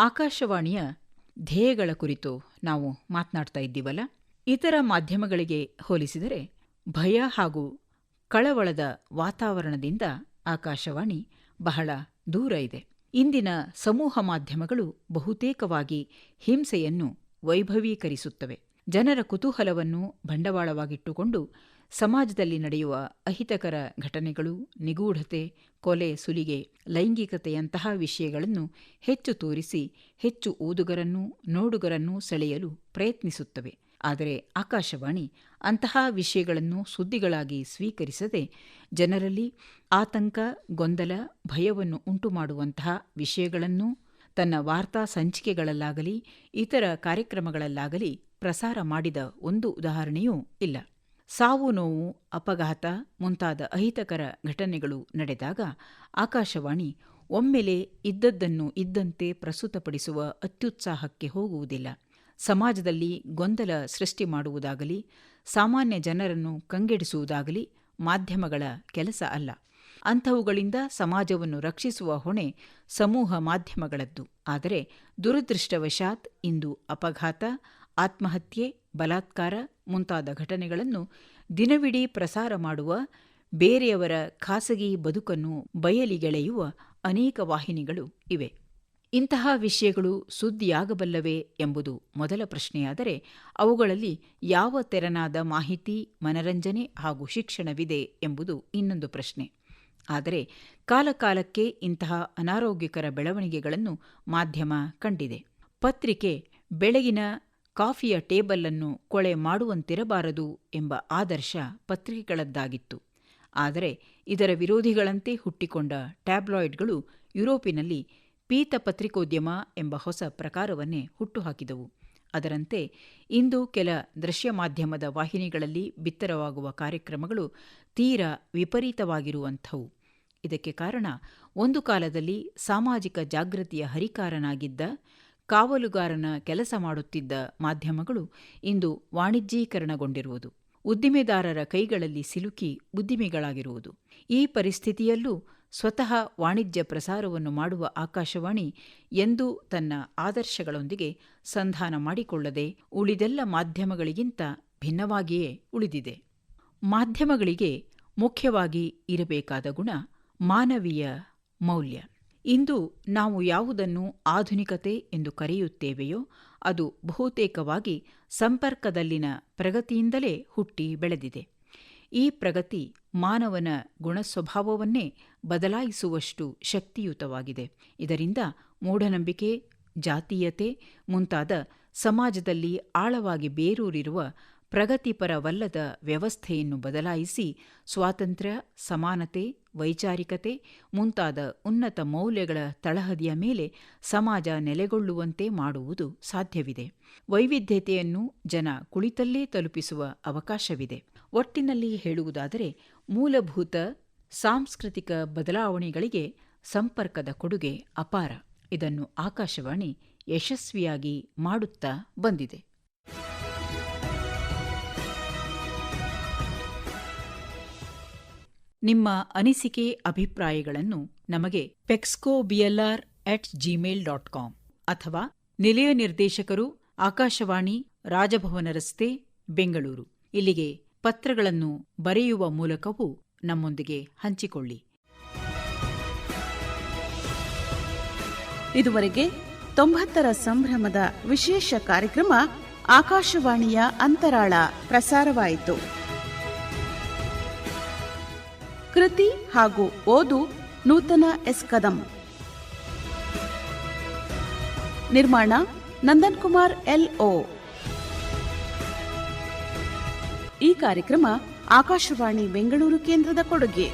ಆಕಾಶವಾಣಿಯ ಧ್ಯೇಯಗಳ ಕುರಿತು ನಾವು ಮಾತನಾಡ್ತಾ ಇದ್ದೀವಲ್ಲ? ಇತರ ಮಾಧ್ಯಮಗಳಿಗೆ ಹೋಲಿಸಿದರೆ ಭಯ ಹಾಗೂ ಕಳವಳದ ವಾತಾವರಣದಿಂದ ಆಕಾಶವಾಣಿ ಬಹಳ ದೂರ ಇದೆ. ಇಂದಿನ ಸಮೂಹ ಮಾಧ್ಯಮಗಳು ಬಹುತೇಕವಾಗಿ ಹಿಂಸೆಯನ್ನು ವೈಭವೀಕರಿಸುತ್ತವೆ. ಜನರ ಕುತೂಹಲವನ್ನು ಬಂಡವಾಳವಾಗಿಟ್ಟುಕೊಂಡು ಸಮಾಜದಲ್ಲಿ ನಡೆಯುವ ಅಹಿತಕರ ಘಟನೆಗಳು, ನಿಗೂಢತೆ, ಕೊಲೆ, ಸುಲಿಗೆ, ಲೈಂಗಿಕತೆಯಂತಹ ವಿಷಯಗಳನ್ನು ಹೆಚ್ಚು ತೋರಿಸಿ, ಹೆಚ್ಚು ಓದುಗರನ್ನು ನೋಡುಗರನ್ನು ಸೆಳೆಯಲು ಪ್ರಯತ್ನಿಸುತ್ತವೆ. ಆದರೆ ಆಕಾಶವಾಣಿ ಅಂತಹ ವಿಷಯಗಳನ್ನು ಸುದ್ದಿಗಳಾಗಿ ಸ್ವೀಕರಿಸದೆ ಜನರಲ್ಲಿ ಆತಂಕ, ಗೊಂದಲ, ಭಯವನ್ನು ಉಂಟುಮಾಡುವಂತಹ ವಿಷಯಗಳನ್ನು ತನ್ನ ವಾರ್ತಾ ಸಂಚಿಕೆಗಳಲ್ಲಾಗಲಿ, ಇತರ ಕಾರ್ಯಕ್ರಮಗಳಲ್ಲಾಗಲಿ ಪ್ರಸಾರ ಮಾಡಿದ ಒಂದು ಉದಾಹರಣೆಯೂ ಇಲ್ಲ. ಸಾವು ನೋವು, ಅಪಘಾತ ಮುಂತಾದ ಅಹಿತಕರ ಘಟನೆಗಳು ನಡೆದಾಗ ಆಕಾಶವಾಣಿ ಒಮ್ಮೆಲೆ ಇದ್ದದ್ದನ್ನು ಇದ್ದಂತೆ ಪ್ರಸ್ತುತಪಡಿಸುವ ಅತ್ಯುತ್ಸಾಹಕ್ಕೆ ಹೋಗುವುದಿಲ್ಲ. ಸಮಾಜದಲ್ಲಿ ಗೊಂದಲ ಸೃಷ್ಟಿ ಮಾಡುವುದಾಗಲಿ, ಸಾಮಾನ್ಯ ಜನರನ್ನು ಕಂಗೆಡಿಸುವುದಾಗಲಿ ಮಾಧ್ಯಮಗಳ ಕೆಲಸ ಅಲ್ಲ. ಅಂಥವುಗಳಿಂದ ಸಮಾಜವನ್ನು ರಕ್ಷಿಸುವ ಹೊಣೆ ಸಮೂಹ ಮಾಧ್ಯಮಗಳದ್ದು. ಆದರೆ ದುರದೃಷ್ಟವಶಾತ್ ಇಂದು ಅಪಘಾತ, ಆತ್ಮಹತ್ಯೆ ಬಲಾತ್ಕಾರ ಮುಂತಾದ ಘಟನೆಗಳನ್ನು ದಿನವಿಡೀ ಪ್ರಸಾರ ಮಾಡುವ, ಬೇರೆಯವರ ಖಾಸಗಿ ಬದುಕನ್ನು ಬಯಲಿಗೆಳೆಯುವ ಅನೇಕ ವಾಹಿನಿಗಳು ಇವೆ. ಇಂತಹ ವಿಷಯಗಳು ಸುದ್ದಿಯಾಗಬಲ್ಲವೇ ಎಂಬುದು ಮೊದಲ ಪ್ರಶ್ನೆಯಾದರೆ, ಅವುಗಳಲ್ಲಿ ಯಾವ ತೆರನಾದ ಮಾಹಿತಿ, ಮನರಂಜನೆ ಹಾಗೂ ಶಿಕ್ಷಣವಿದೆ ಎಂಬುದು ಇನ್ನೊಂದು ಪ್ರಶ್ನೆ. ಆದರೆ, ಕಾಲಕಾಲಕ್ಕೆ ಇಂತಹ ಅನಾರೋಗ್ಯಕರ ಬೆಳವಣಿಗೆಗಳನ್ನು ಮಾಧ್ಯಮ ಕಂಡಿದೆ. ಪತ್ರಿಕೆ ಬೆಳಗಿನ ಕಾಫಿಯ ಟೇಬಲನ್ನು ಕೊಳೆ ಮಾಡುವಂತಿರಬಾರದು ಎಂಬ ಆದರ್ಶ ಪತ್ರಿಕೆಗಳದ್ದಾಗಿತ್ತು. ಆದರೆ ಇದರ ವಿರೋಧಿಗಳಂತೆ ಹುಟ್ಟಿಕೊಂಡ ಟ್ಯಾಬ್ಲಾಯ್ಡ್ಗಳು ಯುರೋಪಿನಲ್ಲಿ ಪೀತ ಪತ್ರಿಕೋದ್ಯಮ ಎಂಬ ಹೊಸ ಪ್ರಕಾರವನ್ನೇ ಹುಟ್ಟುಹಾಕಿದವು. ಅದರಂತೆ ಇಂದು ಕೆಲ ದೃಶ್ಯ ಮಾಧ್ಯಮದ ವಾಹಿನಿಗಳಲ್ಲಿ ಬಿತ್ತರವಾಗುವ ಕಾರ್ಯಕ್ರಮಗಳು ತೀರಾ ವಿಪರೀತವಾಗಿರುವಂಥವು. ಇದಕ್ಕೆ ಕಾರಣ ಒಂದು ಕಾಲದಲ್ಲಿ ಸಾಮಾಜಿಕ ಜಾಗೃತಿಯ ಹರಿಕಾರನಾಗಿದ್ದ ಕಾವಲುಗಾರನ ಕೆಲಸ ಮಾಡುತ್ತಿದ್ದ ಮಾಧ್ಯಮಗಳು ಇಂದು ವಾಣಿಜ್ಯೀಕರಣಗೊಂಡಿರುವುದು. ಉದ್ದಿಮೆದಾರರ ಕೈಗಳಲ್ಲಿ ಸಿಲುಕಿ ಉದ್ದಿಮೆಗಳಾಗಿರುವುದು. ಈ ಪರಿಸ್ಥಿತಿಯಲ್ಲೂ ಸ್ವತಃ ವಾಣಿಜ್ಯ ಪ್ರಸಾರವನ್ನು ಮಾಡುವ ಆಕಾಶವಾಣಿ ಎಂದೂ ತನ್ನ ಆದರ್ಶಗಳೊಂದಿಗೆ ಸಂಧಾನ ಮಾಡಿಕೊಳ್ಳದೆ ಉಳಿದೆಲ್ಲ ಮಾಧ್ಯಮಗಳಿಗಿಂತ ಭಿನ್ನವಾಗಿಯೇ ಉಳಿದಿದೆ. ಮಾಧ್ಯಮಗಳಿಗೆ ಮುಖ್ಯವಾಗಿ ಇರಬೇಕಾದ ಗುಣ ಮಾನವೀಯ ಮೌಲ್ಯ. ಇಂದು ನಾವು ಯಾವುದನ್ನು ಆಧುನಿಕತೆ ಎಂದು ಕರೆಯುತ್ತೇವೆಯೋ, ಅದು ಬಹುತೇಕವಾಗಿ ಸಂಪರ್ಕದಲ್ಲಿನ ಪ್ರಗತಿಯಿಂದಲೇ ಹುಟ್ಟಿ ಬೆಳೆದಿದೆ. ಈ ಪ್ರಗತಿ ಮಾನವನ ಗುಣಸ್ವಭಾವವನ್ನೇ ಬದಲಾಯಿಸುವಷ್ಟು ಶಕ್ತಿಯುತವಾಗಿದೆ. ಇದರಿಂದ ಮೂಢನಂಬಿಕೆ, ಜಾತೀಯತೆ ಮುಂತಾದ ಸಮಾಜದಲ್ಲಿ ಆಳವಾಗಿ ಬೇರೂರಿರುವ ಪ್ರಗತಿಪರವಲ್ಲದ ವ್ಯವಸ್ಥೆಯನ್ನು ಬದಲಾಯಿಸಿ ಸ್ವಾತಂತ್ರ್ಯ, ಸಮಾನತೆ, ವೈಚಾರಿಕತೆ ಮುಂತಾದ ಉನ್ನತ ಮೌಲ್ಯಗಳ ತಳಹದಿಯ ಮೇಲೆ ಸಮಾಜ ನೆಲೆಗೊಳ್ಳುವಂತೆ ಮಾಡುವುದು ಸಾಧ್ಯವಿದೆ. ವೈವಿಧ್ಯತೆಯನ್ನು ಜನ ಕುಳಿತಲ್ಲೇ ತಲುಪಿಸುವ ಅವಕಾಶವಿದೆ. ಒಟ್ಟಿನಲ್ಲಿ ಹೇಳುವುದಾದರೆ, ಮೂಲಭೂತ ಸಾಂಸ್ಕೃತಿಕ ಬದಲಾವಣೆಗಳಿಗೆ ಸಂಪರ್ಕದ ಕೊಡುಗೆ ಅಪಾರ. ಇದನ್ನು ಆಕಾಶವಾಣಿ ಯಶಸ್ವಿಯಾಗಿ ಮಾಡುತ್ತಾ ಬಂದಿದೆ. ನಿಮ್ಮ ಅನಿಸಿಕೆ ಅಭಿಪ್ರಾಯಗಳನ್ನು ನಮಗೆ ಪೆಕ್ಸ್ಕೋ BLR at Gmail dot com ಅಥವಾ ನಿಲಯ ನಿರ್ದೇಶಕರು ಆಕಾಶವಾಣಿ ರಾಜಭವನ ರಸ್ತೆ, ಬೆಂಗಳೂರು. ಇಲ್ಲಿಗೆ ಪತ್ರಗಳನ್ನು ಬರೆಯುವ ಮೂಲಕವೂ ನಮ್ಮೊಂದಿಗೆ ಹಂಚಿಕೊಳ್ಳಿ. ಇದುವರೆಗೆ ತೊಂಬತ್ತರ ಸಂಭ್ರಮದ ವಿಶೇಷ ಕಾರ್ಯಕ್ರಮ ಆಕಾಶವಾಣಿಯ ಅಂತರಾಳ ಪ್ರಸಾರವಾಯಿತು. ಕೃತಿ ಹಾಗೂ ಓದು ನೂತನ ಎಸ್ ಕದಂ. ನಿರ್ಮಾಣ ನಂದನ್ ಕುಮಾರ್ ಎಲ್ ಓ ಈ ಕಾರ್ಯಕ್ರಮ ಆಕಾಶವಾಣಿ ಬೆಂಗಳೂರು ಕೇಂದ್ರದ ಕೊಡುಗೆ.